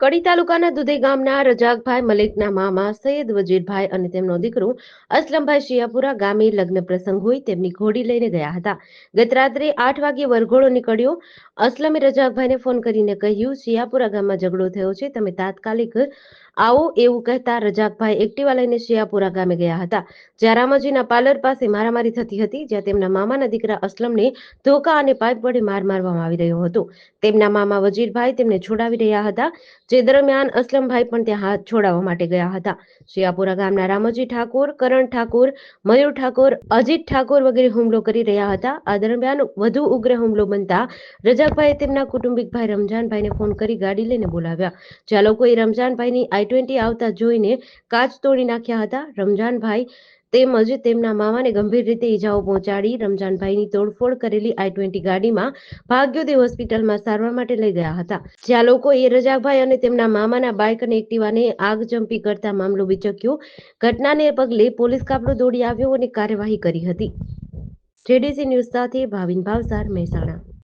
કડી તાલુકાના દુધે ગામના રજાકભાઈ મલિકના મામા સૈયદ વજીરભાઈ અને તેમનો દીકરો અસલમભાઈ શિયાપુરા ગામે લગ્ન પ્રસંગ હોય તેમની ઘોડી લઈને ગયા હતા. ગત રાત્રે આઠ વાગે વરઘોડો નીકળ્યો. અસલમે રજાકભાઈને ફોન કરીને કહ્યું, શિયાપુરા ગામમાં ઝઘડો થયો છે, તમે તાત્કાલિક આવો. એવું કહેતા રજાકભાઈ એક્ટિવા લઈને શિયાપુરા ગામે ગયા હતા. જ્યાં રામાજીના પાર્લર પાસે મારામારી થતી હતી, જ્યાં તેમના મામાના દીકરા અસલમને ધોકા અને પાઇપ વડે માર મારવામાં આવી રહ્યો હતો. તેમના મામા વજીરભાઈ તેમને છોડાવી રહ્યા હતા. જે દરમિયાન અસલમભાઈ પણ ત્યાં હાથ છોડાવવા માટે ગયા હતા. શિયાપુરા ગામના રામજી ઠાકોર, કરણ ઠાકોર, મયુર ઠાકોર, અજીત ઠાકોર વગેરે હુમલો કરી રહ્યા હતા. આ દરમિયાન વધુ ઉગ્ર હુમલો બનતા રજાકભાઈએ તેમના કુટુંબિક ભાઈ રમજાનભાઈને ફોન કરી ગાડી લઈને બોલાવ્યા. જ્યાં લોકોએ રમજાનભાઈની આઈ ટ્વેન્ટી આવતા જોઈને કાચ તોડી નાખ્યા હતા. રમજાનભાઈ તેમજ તેમના મામાને ગંભીર રીતે ઈજાઓ પહોંચાડી રમજાનભાઈની તોડફોડ કરેલી આઈ ટ્વેન્ટી ગાડીમાં ભાગ્યોદય હોસ્પિટલમાં સારવાર માટે લઈ ગયા હતા. જ્યાં લોકોએ રજાકભાઈ અને તેમના મામાના બાઇક અને એક્ટિવાને આગજંપી કરતા મામલો વિચક્યો. ઘટનાને પગલે પોલીસ કાફલો દોડી આવ્યો અને કાર્યવાહી કરી હતી. જેડીસી ન્યૂઝ સાથે ભાવિન ભાવસાર મહેસાણા.